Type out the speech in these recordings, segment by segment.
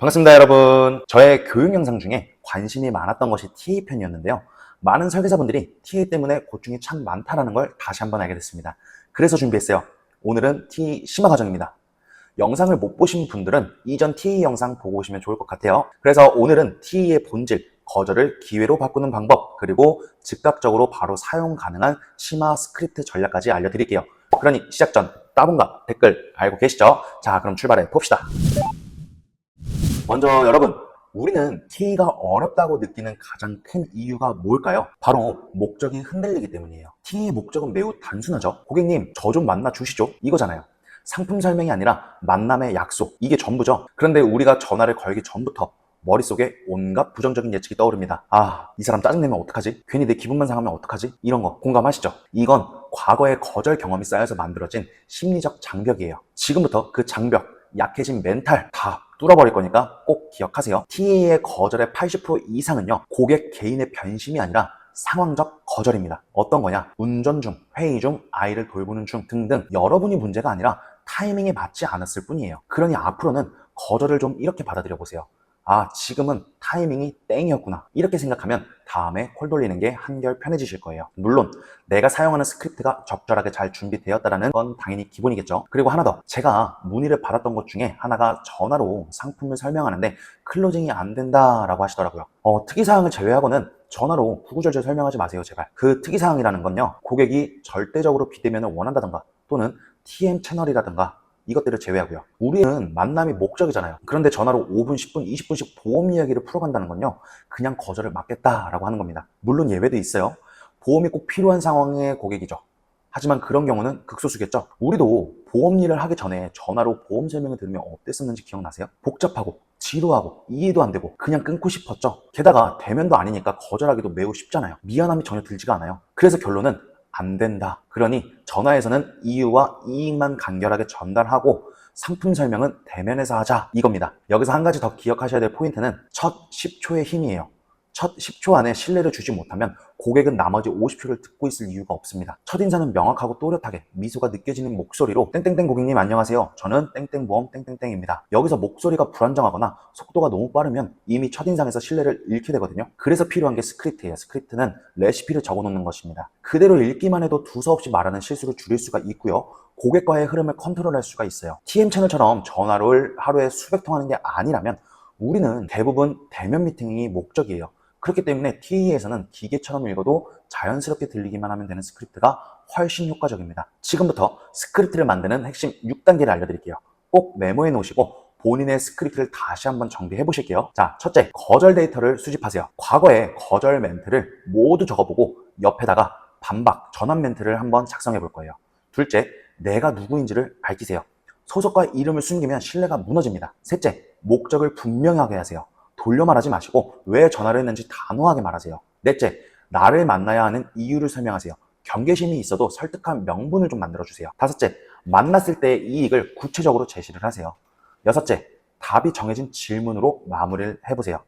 반갑습니다, 여러분. 저의 교육 영상 중에 관심이 많았던 것이 TA 편이었는데요. 많은 설계사분들이 TA 때문에 고충이 참 많다라는 걸 다시 한번 알게 됐습니다. 그래서 준비했어요. 오늘은 TA 심화 과정입니다. 영상을 못 보신 분들은 이전 TA 영상 보고 오시면 좋을 것 같아요. 그래서 오늘은 TA의 본질, 거절을 기회로 바꾸는 방법, 그리고 즉각적으로 바로 사용 가능한 심화 스크립트 전략까지 알려드릴게요. 그러니 시작 전 따봉과 댓글 알고 계시죠? 자, 그럼 출발해 봅시다. 먼저 여러분, 우리는 TA가 어렵다고 느끼는 가장 큰 이유가 뭘까요? 바로 목적이 흔들리기 때문이에요. TA의 목적은 매우 단순하죠. 고객님, 저 좀 만나 주시죠. 이거잖아요. 상품 설명이 아니라 만남의 약속. 이게 전부죠. 그런데 우리가 전화를 걸기 전부터 머릿속에 온갖 부정적인 예측이 떠오릅니다. 아, 이 사람 짜증내면 어떡하지? 괜히 내 기분만 상하면 어떡하지? 이런 거 공감하시죠? 이건 과거의 거절 경험이 쌓여서 만들어진 심리적 장벽이에요. 지금부터 그 장벽, 약해진 멘탈 다 뚫어버릴 거니까 꼭 기억하세요. TA의 거절의 80% 이상은요, 고객 개인의 변심이 아니라 상황적 거절입니다. 어떤 거냐? 운전 중, 회의 중, 아이를 돌보는 중 등등 여러분이 문제가 아니라 타이밍에 맞지 않았을 뿐이에요. 그러니 앞으로는 거절을 좀 이렇게 받아들여 보세요. 아, 지금은 타이밍이 땡이었구나. 이렇게 생각하면 다음에 콜 돌리는 게 한결 편해지실 거예요. 물론 내가 사용하는 스크립트가 적절하게 잘 준비되었다는 건 당연히 기본이겠죠. 그리고 하나 더. 제가 문의를 받았던 것 중에 하나가 전화로 상품을 설명하는데 클로징이 안 된다라고 하시더라고요. 어, 특이사항을 제외하고는 전화로 구구절절 설명하지 마세요, 제발. 그 특이사항이라는 건요, 고객이 절대적으로 비대면을 원한다던가 또는 TM 채널이라든가 이것들을 제외하고요. 우리는 만남이 목적이잖아요. 그런데 전화로 5분, 10분, 20분씩 보험 이야기를 풀어간다는 건요. 그냥 거절을 막겠다라고 하는 겁니다. 물론 예외도 있어요. 보험이 꼭 필요한 상황의 고객이죠. 하지만 그런 경우는 극소수겠죠. 우리도 보험 일을 하기 전에 전화로 보험 설명을 들으면 어땠었는지 기억나세요? 복잡하고 지루하고 이해도 안 되고 그냥 끊고 싶었죠. 게다가 대면도 아니니까 거절하기도 매우 쉽잖아요. 미안함이 전혀 들지가 않아요. 그래서 결론은 안 된다. 그러니 전화에서는 이유와 이익만 간결하게 전달하고 상품 설명은 대면에서 하자 이겁니다. 여기서 한 가지 더 기억하셔야 될 포인트는 첫 10초의 힘이에요. 첫 10초 안에 신뢰를 주지 못하면 고객은 나머지 50초를 듣고 있을 이유가 없습니다. 첫인사는 명확하고 또렷하게 미소가 느껴지는 목소리로 땡땡땡 고객님 안녕하세요. 저는 땡땡 보험 땡땡땡입니다. 여기서 목소리가 불안정하거나 속도가 너무 빠르면 이미 첫인상에서 신뢰를 잃게 되거든요. 그래서 필요한 게 스크립트예요. 스크립트는 레시피를 적어놓는 것입니다. 그대로 읽기만 해도 두서없이 말하는 실수를 줄일 수가 있고요. 고객과의 흐름을 컨트롤할 수가 있어요. TM 채널처럼 전화를 하루에 수백 통 하는 게 아니라면 우리는 대부분 대면 미팅이 목적이에요. 그렇기 때문에 TA에서는 기계처럼 읽어도 자연스럽게 들리기만 하면 되는 스크립트가 훨씬 효과적입니다. 지금부터 스크립트를 만드는 핵심 6단계를 알려드릴게요. 꼭 메모해 놓으시고 본인의 스크립트를 다시 한번 정비해 보실게요. 자, 첫째, 거절 데이터를 수집하세요. 과거의 거절 멘트를 모두 적어보고 옆에다가 반박, 전환 멘트를 한번 작성해 볼 거예요. 둘째, 내가 누구인지를 밝히세요. 소속과 이름을 숨기면 신뢰가 무너집니다. 셋째, 목적을 분명하게 하세요. 돌려 말하지 마시고 왜 전화를 했는지 단호하게 말하세요. 넷째, 나를 만나야 하는 이유를 설명하세요. 경계심이 있어도 설득한 명분을 좀 만들어주세요. 다섯째, 만났을 때의 이익을 구체적으로 제시를 하세요. 여섯째, 답이 정해진 질문으로 마무리를 해보세요.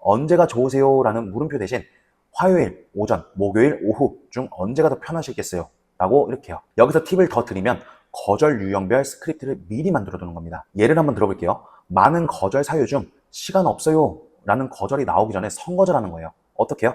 언제가 좋으세요? 라는 물음표 대신 화요일, 오전, 목요일, 오후 중 언제가 더 편하시겠어요? 라고 이렇게 요. 여기서 팁을 더 드리면 거절 유형별 스크립트를 미리 만들어 두는 겁니다. 예를 한번 들어볼게요. 많은 거절 사유 중 시간 없어요 라는 거절이 나오기 전에 선거절하는 거예요. 어떻게요?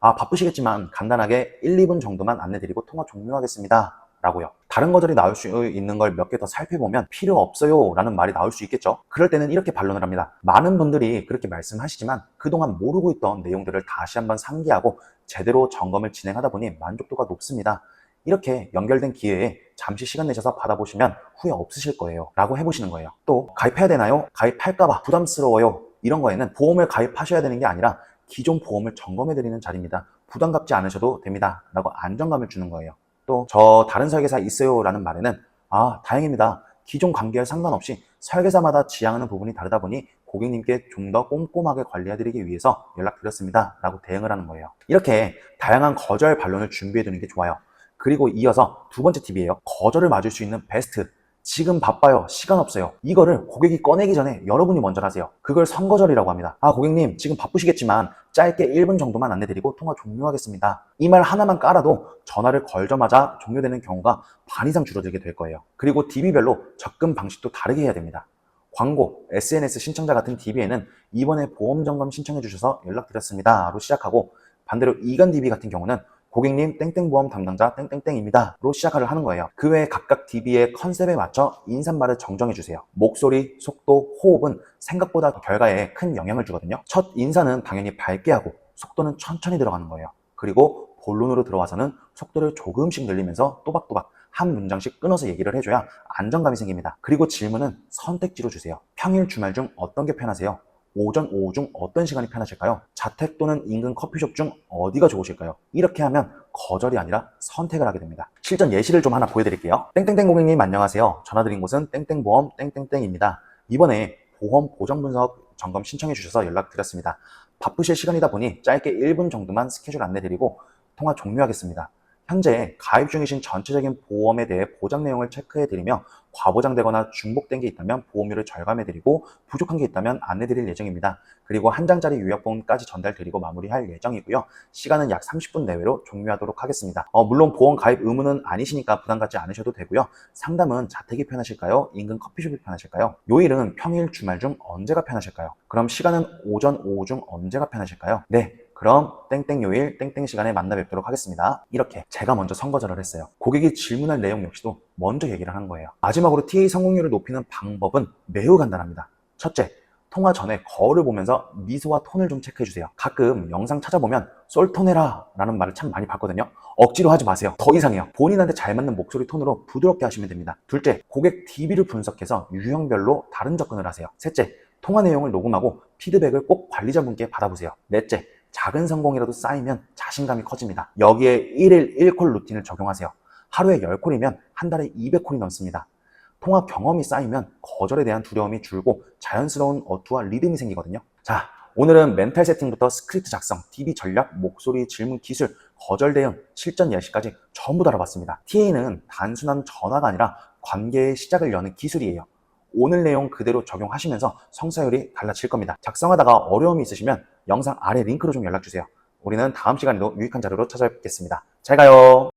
아, 바쁘시겠지만 간단하게 1, 2분 정도만 안내드리고 통화 종료하겠습니다. 라고요. 다른 거절이 나올 수 있는 걸 몇 개 더 살펴보면 필요 없어요 라는 말이 나올 수 있겠죠. 그럴 때는 이렇게 반론을 합니다. 많은 분들이 그렇게 말씀하시지만 그동안 모르고 있던 내용들을 다시 한번 상기하고 제대로 점검을 진행하다 보니 만족도가 높습니다. 이렇게 연결된 기회에 잠시 시간 내셔서 받아보시면 후회 없으실 거예요. 라고 해보시는 거예요. 또 가입해야 되나요? 가입할까봐 부담스러워요. 이런 거에는 보험을 가입하셔야 되는 게 아니라 기존 보험을 점검해드리는 자리입니다. 부담 갖지 않으셔도 됩니다. 라고 안정감을 주는 거예요. 또 저 다른 설계사 있어요 라는 말에는 아 다행입니다. 기존 관계와 상관없이 설계사마다 지향하는 부분이 다르다 보니 고객님께 좀 더 꼼꼼하게 관리해드리기 위해서 연락드렸습니다. 라고 대응을 하는 거예요. 이렇게 다양한 거절 반론을 준비해두는 게 좋아요. 그리고 이어서 두 번째 팁이에요. 거절을 맞을 수 있는 베스트. 지금 바빠요. 시간 없어요. 이거를 고객이 꺼내기 전에 여러분이 먼저 하세요. 그걸 선거절이라고 합니다. 아, 고객님, 지금 바쁘시겠지만 짧게 1분 정도만 안내드리고 통화 종료하겠습니다. 이 말 하나만 깔아도 전화를 걸자마자 종료되는 경우가 반 이상 줄어들게 될 거예요. 그리고 DB별로 접근 방식도 다르게 해야 됩니다. 광고, SNS 신청자 같은 DB에는 이번에 보험 점검 신청해 주셔서 연락드렸습니다로 시작하고 반대로 이간 DB 같은 경우는 고객님 땡땡보험 담당자 땡땡땡입니다 로 시작을 하는 거예요. 그 외에 각각 DB의 컨셉에 맞춰 인사말을 정정해 주세요. 목소리, 속도, 호흡은 생각보다 결과에 큰 영향을 주거든요. 첫 인사는 당연히 밝게 하고 속도는 천천히 들어가는 거예요. 그리고 본론으로 들어와서는 속도를 조금씩 늘리면서 또박또박 한 문장씩 끊어서 얘기를 해줘야 안정감이 생깁니다. 그리고 질문은 선택지로 주세요. 평일 주말 중 어떤 게 편하세요? 오전, 오후 중 어떤 시간이 편하실까요? 자택 또는 인근 커피숍 중 어디가 좋으실까요? 이렇게 하면 거절이 아니라 선택을 하게 됩니다. 실전 예시를 좀 하나 보여드릴게요. 땡땡땡 고객님 안녕하세요. 전화드린 곳은 땡땡보험 땡땡땡입니다. 이번에 보험 보정 분석 점검 신청해 주셔서 연락드렸습니다. 바쁘실 시간이다 보니 짧게 1분 정도만 스케줄 안내드리고 통화 종료하겠습니다. 현재 가입 중이신 전체적인 보험에 대해 보장 내용을 체크해드리며 과보장되거나 중복된 게 있다면 보험료를 절감해드리고 부족한 게 있다면 안내드릴 예정입니다. 그리고 한 장짜리 요약본까지 전달드리고 마무리할 예정이고요. 시간은 약 30분 내외로 종료하도록 하겠습니다. 어, 물론 보험 가입 의무는 아니시니까 부담 갖지 않으셔도 되고요. 상담은 자택이 편하실까요? 인근 커피숍이 편하실까요? 요일은 평일, 주말 중 언제가 편하실까요? 그럼 시간은 오전, 오후 중 언제가 편하실까요? 네, 그럼 땡땡 요일 땡땡 시간에 만나 뵙도록 하겠습니다. 이렇게 제가 먼저 선거절을 했어요. 고객이 질문할 내용 역시도 먼저 얘기를 한 거예요. 마지막으로 TA 성공률을 높이는 방법은 매우 간단합니다. 첫째, 통화 전에 거울을 보면서 미소와 톤을 좀 체크해 주세요. 가끔 영상 찾아보면 쏠톤해라 라는 말을 참 많이 봤거든요. 억지로 하지 마세요. 더 이상해요. 본인한테 잘 맞는 목소리 톤으로 부드럽게 하시면 됩니다. 둘째, 고객 DB를 분석해서 유형별로 다른 접근을 하세요. 셋째, 통화 내용을 녹음하고 피드백을 꼭 관리자분께 받아보세요. 넷째, 작은 성공이라도 쌓이면 자신감이 커집니다. 여기에 1일 1콜 루틴을 적용하세요. 하루에 10콜이면 한 달에 200콜이 넘습니다. 통화 경험이 쌓이면 거절에 대한 두려움이 줄고 자연스러운 어투와 리듬이 생기거든요. 자, 오늘은 멘탈 세팅부터 스크립트 작성, DB 전략, 목소리, 질문 기술, 거절 대응, 실전 예시까지 전부 다뤄봤습니다. TA는 단순한 전화가 아니라 관계의 시작을 여는 기술이에요. 오늘 내용 그대로 적용하시면서 성사율이 달라질 겁니다. 작성하다가 어려움이 있으시면 영상 아래 링크로 좀 연락주세요. 우리는 다음 시간에도 유익한 자료로 찾아뵙겠습니다. 잘 가요.